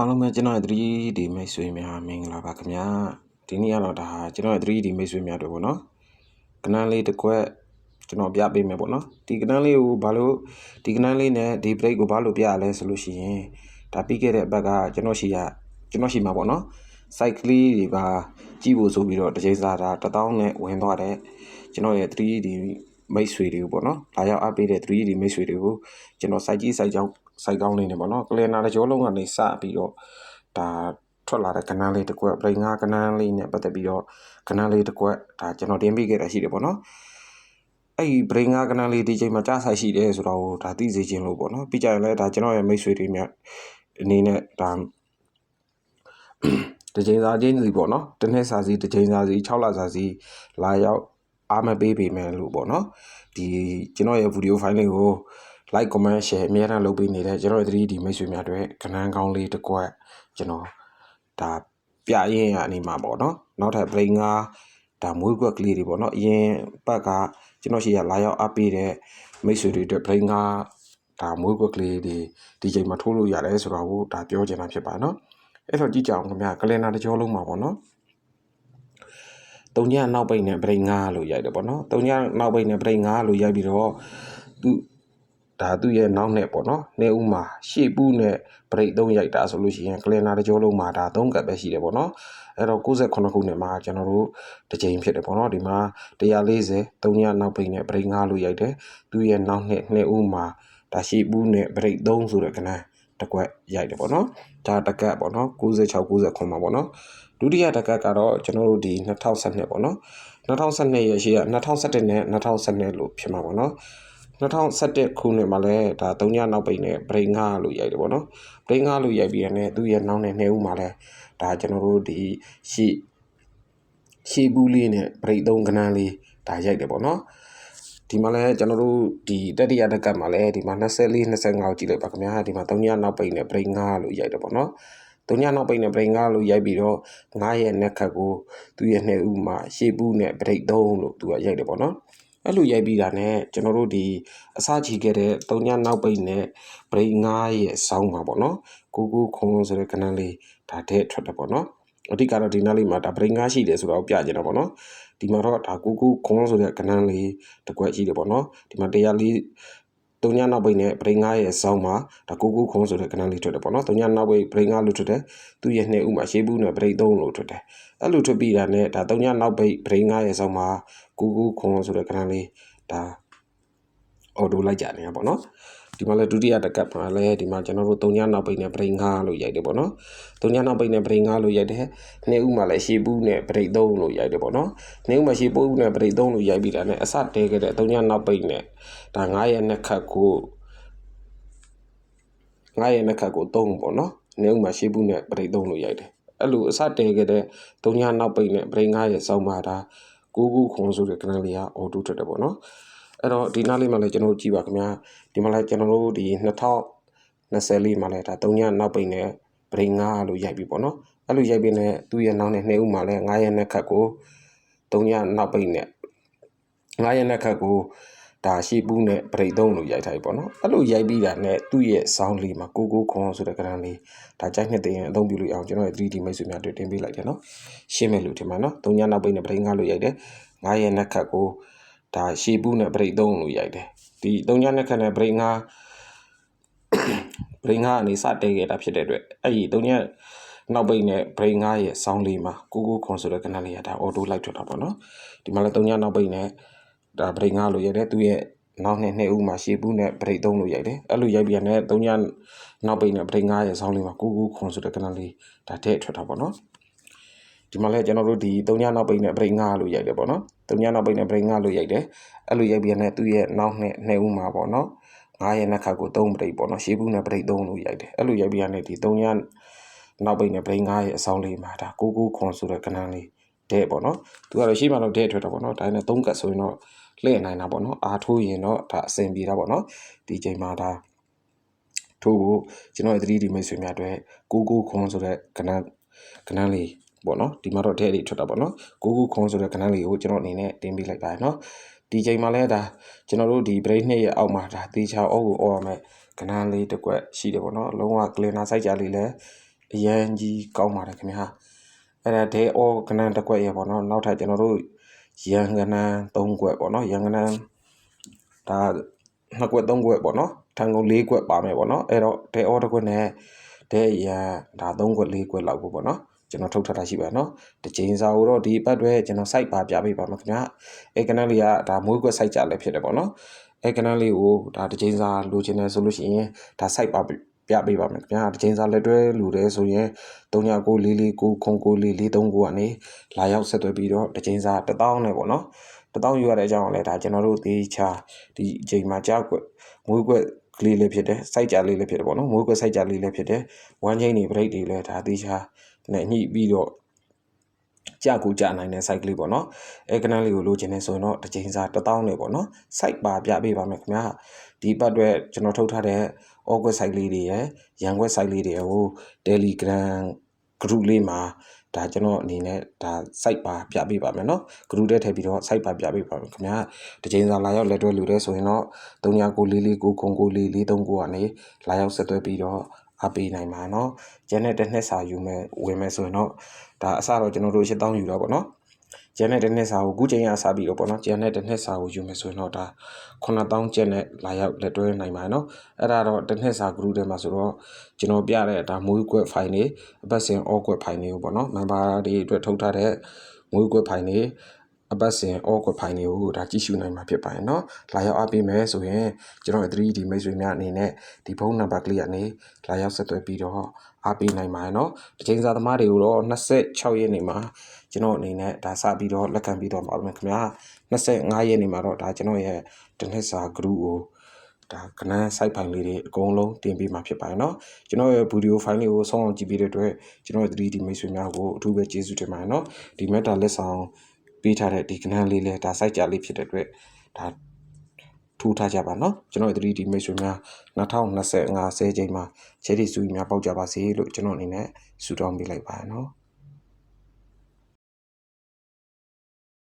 အားလုံးပဲကျွန်တော်ရဲ့ 3D မိတ်ဆွေများမင်္ဂလာပါခင်ဗျာဒီနေ့ကတော့ဒါကျွန်တော်ရဲ့ 3D မိတ်ဆွေများတို့ပေါ့နော်ကနန်းလေးတစ်ခွက်ကျွန်တော်ပြပေးမယ်ပေါ့နော်ဒီကနန်းလေးကိုဘာလို့ဒီကနန်းလေးနဲ့ဒီ break ကိုဘာလို့ပြရလဲဆိုလို့ရှိရင်ဒါပြီးခဲ့တဲ့ဘက်ကကျွန်တော်ရှိရကျွန်တော်ရှိမှာပေါ့နော် site ကလေးတွေပါကြည့်ဖို့ဆိုပြီးတော့တစ်ချိန်စာဒါ1000နဲ့ဝင်သွားတဲ့ကျွန်တော်ရဲ့ 3D မိတ်ဆွေတွေကိုပေါ့နော်လာရောက်အပ်ပေးတဲ့ 3D မိတ်ဆွေတွေကိုကျွန်တော် site ကြီး site ကြောင်း site ကောင်းလေးနေပေါ့နော်ကလင်နာတစ်ကြောလုံးကနေစပြီးတော့ဒါထွက်လာတဲ့ကဏ္ဍလေးတစ်ခွက်ပြင်ငါကဏ္ဍလေးနဲ့ပတ်သက်ပြီးတော့ကဏ္ဍလေးတစ်ခွက်ဒါကျွန်တော်တင်ပြခဲ့တာရှိတယ်ပေါ့နော်အဲ့ဒီပြင်ငါကဏ္ဍလေးဒီချိန်မှာကြားဆိုင်ရှိတယ်ဆိုတော့ဒါသိစေခြင်းလို့ပေါ့နော်ပြီးကြရင်လည်းဒါကျွန်တော်ရဲ့မိတ်ဆွေတွေမြတ်အနေနဲ့ဒါတစ်ချိန်စာချင်းစီပေါ့နော်တစ်နှစ်စာစီတစ်ချိန်စာစီ6လစာစီလာရောက်အားမပေးပေမဲ့လို့ပေါ့နော်ဒီကျွန်တော်ရဲ့ဗီဒီယိုဖိုင်လေးကို like comment share အများအားလုပ်ပေးနေတဲ့ကျွန်တော်တို့ 3D မိတ်ဆွေများတွေခဏန်းကောင်းလေးတစ်ကွက်ကျွန်တော်ဒါပြရင်ရနေမှာပေါ့နော်နောက်ထပ် brain ကဒါမွေးကွက်ကလေးတွေပေါ့နော်အရင်ဘက်ကကျွန်တော်ရှိရလာရောက်အပ်ပေးတဲ့မိတ်ဆွေတွေအတွက် brain ကဒါမွေးကွက်ကလေးတွေဒီချိန်မှာထိုးလို့ရတယ်ဆိုတော့ဟိုဒါပြောချင်တာဖြစ်ပါနော်အဲ့တော့ကြည့်ကြအောင်ခင်ဗျာကလင်နာတစ်ကြောလုံးမှာပေါ့နော်တုံညနောက်ပိတ်နဲ့ brain 9လို့ရိုက်တယ်ပေါ့နော်တုံညနောက်ပိတ်နဲ့ brain 9လို့ရိုက်ပြီးတော့သူ ဒါသူ့ရဲ့နောက်နဲ့ပေါ့နော်နေဦးမှာရှေ့ပူးနဲ့ break 3ရိုက်တာဆိုလို့ရှိရင်ကလင်နာတစ်ကြောလုံးမှာဒါ3ကပ်ပဲရှိတယ်ပေါ့နော်အဲ့တော့68ခုနှစ်မှာကျွန်တော်တို့တစ်ချိန်ဖြစ်တယ်ပေါ့နော်ဒီမှာ140 3ညနောက်ပိတ်နဲ့ break 5လို့ရိုက်တယ်သူ့ရဲ့နောက်နဲ့နှစ်ဦးမှာဒါရှေ့ပူးနဲ့ break 3ဆိုတဲ့ကဏ္ဍတကွက်ရိုက်တယ်ပေါ့နော်ဒါတကက်ပေါ့နော်96 99မှာပေါ့နော်ဒုတိယတကက်ကတော့ကျွန်တော်တို့ဒီ2012ပေါ့နော်2012ရဲ့ရှေ့က2017နဲ့2012လို့ဖြစ်မှာပေါ့နော် 2017ခုနှစ်မှာလည်းဒါ3ညနောက်ပိတ်နဲ့ brain 5လို့ရိုက်တယ်ပေါ့နော် brain 5လို့ရိုက်ပြီးရတဲ့သူ့ရဲ့နောက်နဲ့နှစ်ဦးမှာလည်းဒါကျွန်တော်တို့ဒီရှေ့ရှေ့ဘူးလေးနဲ့ break 3ကဏ္ဍလေးဒါရိုက်တယ်ပေါ့နော်ဒီမှာလည်းကျွန်တော်တို့ဒီတတိယတက်ကတ်မှာလည်းဒီမှာ24 25ကိုကြည့်လိုက်ပါခင်ဗျာဒီမှာ3ညနောက်ပိတ်နဲ့ break 5လို့ရိုက်တယ်ပေါ့နော်တုံညနောက်ပိတ်နဲ့ break 5လို့ရိုက်ပြီးတော့9ရဲ့ net cut ကိုသူ့ရဲ့နှစ်ဦးမှာရှေ့ဘူးနဲ့ break 3လို့သူကရိုက်တယ်ပေါ့နော် အဲ့လိုရိုက်ပြီးတာနဲ့ကျွန်တော်တို့ဒီအစချီခဲ့တဲ့တုံညနောက်ပိတ်နဲ့ break 9ရဲ့ဆောင်းမှာပေါ့နော်ကိုကိုခွန်ဆိုတဲ့ကဏ္ဍလေးဒါတဲ့ထွက်တယ်ပေါ့နော်အဓိကတော့ဒီနားလေးမှာဒါ break 9ရှိတယ်ဆိုတော့ပြကြတာပေါ့နော်ဒီမှာတော့ဒါကိုကိုခွန်ဆိုတဲ့ကဏ္ဍလေးတစ်ခွက်ရှိတယ်ပေါ့နော်ဒီမှာ104 တုံညနောက်ပိတ်နဲ့ break 9ရဲ့ဆောင်းမှာဒါကိုကိုခွန်ဆိုတဲ့ကဏ္ဍလေးထွက်တယ်ပေါ့နော်တုံညနောက်ပိတ် break 9လို့ထွက်တယ်သူ့ရဲ့နှစ်ဦးမှာရှေးဘူးနဲ့ break 3လို့ထွက်တယ်အဲ့လိုထွက်ပြီးတာနဲ့ဒါတုံညနောက်ပိတ် break 9ရဲ့ဆောင်းမှာကိုကိုခွန်ဆိုတဲ့ကဏ္ဍလေးဒါအော်ဒိုလိုက်ကြနေတာပေါ့နော် ဒီမှာလည်းဒုတိယတကပ်မှာလည်းဒီမှာကျွန်တော်တို့၃ညနောက်ပိတ်နဲ့ break 5လို့ရိုက်တယ်ပေါ့နော်၃ညနောက်ပိတ်နဲ့ break 5လို့ရိုက်တယ်နှစ်ဦးမှာလည်းရှေ့ဘူးနဲ့ break 3လို့ရိုက်တယ်ပေါ့နော်နှစ်ဦးမှာရှေ့ဘူးနဲ့ break 3လို့ရိုက်ပြီးတာနဲ့အစတဲခဲ့တဲ့၃ညနောက်ပိတ်နဲ့ဒါ9ရဲ့နှစ်ခတ်ကို9ရဲ့နှစ်ခတ်ကို3ပေါ့နော်နှစ်ဦးမှာရှေ့ဘူးနဲ့ break 3လို့ရိုက်တယ်အဲ့လိုအစတဲခဲ့တဲ့၃ညနောက်ပိတ်နဲ့ break 5ရဲ့စောင်းမှာဒါကိုကူခွန်ဆိုတဲ့ကဏ္ဍလေးကအော်တူထွက်တယ်ပေါ့နော် အဲ့တော့ဒီနားလေးမှာလည်းကျွန်တော်တို့ကြည့်ပါခင်ဗျာဒီမှာလည်းကျွန်တော်တို့ဒီ2024မှာလည်းဒါ3ညနောက်ပိတ်နဲ့ break 5လို့ရိုက်ပြီပေါ့နော်အဲ့လိုရိုက်ပြီးနဲ့သူ့ရဲ့နောက်နဲ့နှစ်ဦးမှာလည်း9ရက်နဲ့ခတ်ကို3ညနောက်ပိတ်နဲ့9ရက်နဲ့ခတ်ကိုဒါရှိပူးနဲ့ break 3လို့ရိုက်ထားပြီပေါ့နော်အဲ့လိုရိုက်ပြီးတာနဲ့သူ့ရဲ့ sound လေးမှာကိုကိုခွန်ဆိုတဲ့ကဏ္ဍလေးဒါကြိုက်နှစ်တင်အသုံးပြုလို့အောင်ကျွန်တော်ရဲ့ 3D မိတ်ဆွေများတွေ့တင်ပေးလိုက်တယ်နော်ရှင်းမယ်လို့ထင်ပါနော်3ညနောက်ပိတ်နဲ့ break 5လို့ရိုက်တယ်9ရက်နဲ့ခတ်ကို ဒါရှေ့ဘူးနဲ့ break 3လို့ရိုက်တယ်ဒီ3ညနဲ့ခတ်နဲ့ break 5 break 5အနေစတဲခဲ့တာဖြစ်တဲ့အတွက်အဲ့ဒီ3ညနောက်ပိတ်နဲ့ break 5ရဲ့ sound လေးမှာကိုကိုခွန်ဆိုတဲ့ကဏ္ဍလေးကဒါ auto လိုက်ထွက်တာပေါ့နော်ဒီမှာလည်း3ညနောက်ပိတ်နဲ့ဒါ break 5လို့ရိုက်တယ်သူရဲ့နောက်နှစ်နှစ်ဦးမှာရှေ့ဘူးနဲ့ break 3လို့ရိုက်တယ်အဲ့လိုရိုက်ပြီးတဲ့3ညနောက်ပိတ်နဲ့ break 5ရဲ့ sound လေးမှာကိုကိုခွန်ဆိုတဲ့ကဏ္ဍလေးဒါတဲ့ထွက်တာပေါ့နော်ဒီမှာလည်းကျွန်တော်တို့ဒီ3ညနောက်ပိတ်နဲ့ break 5လို့ရိုက်တယ်ပေါ့နော် 3ညနောက်ပိတ်နဲ့ break 5လို့ရိုက်တယ်အဲ့လိုရိုက်ပြီးတဲ့သူ့ရဲ့နောက်နှစ်နှစ်ဦးမှာပေါ့နော်9ရဲ့နှစ်ခါကို3 break ပေါ့နော်ရှေးဘူးနဲ့ break 3လို့ရိုက်တယ်အဲ့လိုရိုက်ပြီးတဲ့ဒီ3ညနောက်ပိတ်နဲ့ break 5ရဲ့အဆောင်လေးမှာဒါကိုကိုခွန်ဆိုတဲ့ကဏ္ဍလေးတဲ့ပေါ့နော်သူကတော့ရှေ့မှာတော့တဲ့ထွက်တာပေါ့နော်ဒါနဲ့3ကတ်ဆိုရင်တော့လှည့်နိုင်တာပေါ့နော်အားထိုးရင်တော့ဒါအဆင်ပြေတာပေါ့နော်ဒီချိန်မှာဒါထိုးဖို့ကျွန်တော်ရဲ့ 3D မိတ်ဆွေများအတွက်ကိုကိုခွန်ဆိုတဲ့ကဏ္ဍကဏ္ဍလေး ပေါ့နော်ဒီမှာတော့တဲ့လေးထွက်တာပေါ့နော်ကိုကိုခွန်ဆိုတဲ့ကဏ္ဍလေးကိုကျွန်တော်အနေနဲ့တင်ပေးလိုက်ပါရနော်ဒီချိန်မှာလဲဒါကျွန်တော်တို့ဒီ break နှစ်ရဲ့အောက်မှာဒါတေချာအောက်ကိုအော်ရမယ်ကဏ္ဍလေးတစ်ကွက်ရှိတယ်ပေါ့နော်လုံးဝ cleaner site ကြလေးလဲအရန်ကြီးကောင်းပါတယ်ခင်ဗျာအဲ့ဒါဒဲအောကနန်တစ်ခွက်ရပေါ့နော်နောက်ထပ်ကျွန်တော်တို့ရန်ကနန်၃ခွက်ပေါ့နော်ရန်ကနန်ဒါနှစ်ခွက်၃ခွက်ပေါ့နော်ထန်ကုန်၄ခွက်ပါမယ်ပေါ့နော်အဲ့တော့ဒဲအောတစ်ခွက်နဲ့ ဒဲရန်ဒါ၃ခွက်၄ခွက်လောက်ပေါ့နော်ကျွန်တော်ထုတ်ထားတာရှိပါနော်တစ်ချိန်စာကိုတော့ဒီအပတ်တွဲကျွန်တော် site ပါပြပေးပါမယ်ခင်ဗျာအဲကနန်လေးကဒါမွေးခွက် site ကြလည်းဖြစ်တယ်ပေါ့နော်အဲကနန်လေးကိုဒါတစ်ချိန်စာလိုချင်တယ်ဆိုလို့ရှိရင်ဒါ site ပါပြပေးပါမယ်ခင်ဗျာတစ်ချိန်စာလက်တွဲလူတယ်ဆိုရင်3994499443ကနေလာရောက်ဆက်သွယ်ပြီးတော့တစ်ချိန်စာ1000နဲ့ပေါ့နော်1000ယူရတဲ့အကြောင်းကိုလည်းဒါကျွန်တော်တို့သေချာဒီအချိန်မှာကြောက်ွက်မွေးခွက် ကလေးလေးဖြစ်တယ်စိုက်ကြလေးလေးဖြစ်တယ်ပေါ့နော်မွေးခွက်စိုက်ကြလေးလေးဖြစ်တယ်ဝမ်းချင်းတွေပြိတ်တွေလည်းဒါသေချာနဲ့ညှိပြီးတော့ကြကူကြနိုင်တဲ့ site ကလေးပေါ့နော်အဲကနန်းလေးကိုလိုချင်နေဆိုရင်တော့တစ်ချိန်စာ1000နဲ့ပေါ့နော် site ပါပြပေးပါမယ်ခင်ဗျာဒီပတ်အတွက်ကျွန်တော်ထုတ်ထားတဲ့ August site လေးတွေရယ်ရန်ခွက် site လေးတွေကို Telegram group လေးမှာ ဒါကျွန်တော်အနေနဲ့ဒါ site ပါပြပေးပါမယ်เนาะ group ထဲထည့်ပြီးတော့ site ပါပြပေးပါမယ်ခင်ဗျာတစ်ချိန်စာလာရောက်လက်တွဲလူတဲ့ဆိုရင်တော့3994449439ကနေလာရောက်ဆက်သွဲပြီးတော့အပေးနိုင်ပါเนาะကျန်တဲ့တစ်နှစ်စာယူမယ်ဝင်မယ်ဆိုရင်တော့ဒါအစတော့ကျွန်တော်တို့8000ယူတော့ပေါ့เนาะ ကျန်တဲ့တစ်နှစ်စာကိုအခုချိန်ရစပြီးတော့ပေါ့နော်ကျန်တဲ့တစ်နှစ်စာကိုယူမယ်ဆိုရင်တော့ဒါ9000ကျပ်နဲ့လာရောက်လက်တွဲနိုင်ပါနော်အဲ့ဒါတော့တစ်နှစ်စာ group ထဲမှာဆိုတော့ကျွန်တော်ပြတဲ့ဒါမွေးကွက် file တွေအပတ်စဉ်အောကွက် file တွေကိုပေါ့နော် member တွေအတွက်ထုတ်ထားတဲ့မွေးကွက် file တွေ အပတ်စဉ်အောကွက် file တွေကိုဒါကြည့်ရှုနိုင်မှာဖြစ်ပါတယ်နော်လာရောက်အားပေးမယ်ဆိုရင်ကျွန်တော် 3D မိတ်ဆွေများအနေနဲ့ဒီဖုန်းနံပါတ်ကလေးကနေလာရောက်ဆက်သွယ်ပြီးတော့အားပေးနိုင်ပါတယ်နော်တချိန်စာသမားတွေကိုတော့26ရက်နေ့မှာကျွန်တော်အနေနဲ့ဒါစပြီးတော့လက်ခံပြီးတော့ပါမယ်ခင်ဗျာ25ရက်နေ့မှာတော့ဒါကျွန်တော်ရဲ့တနစ်စာ group ကိုဒါကနန်း site file လေးတွေအကုန်လုံးတင်ပေးမှာဖြစ်ပါတယ်เนาะကျွန်တော်ရဲ့ video file လေးကိုဆုံးအောင်ကြည့်ပေးတဲ့အတွက်ကျွန်တော်ရဲ့ 3D မိတ်ဆွေများကိုအထူးပဲကျေးဇူးတင်ပါတယ်เนาะဒီ meta လက်ဆောင် ပေးထားတဲ့ဒီကဏ္ဍလေးလည်းဒါစိုက်ကြလေးဖြစ်တဲ့အတွက်ဒါထိုးထားကြပါနော်ကျွန်တော် 3D မိတ်ဆွေများ2025ဆယ်ချိန်မှာ cherry စုကြီးများပေါက်ကြပါစေလို့ကျွန်တော်အနေနဲ့ဆုတောင်းပေးလိုက်ပါရနော်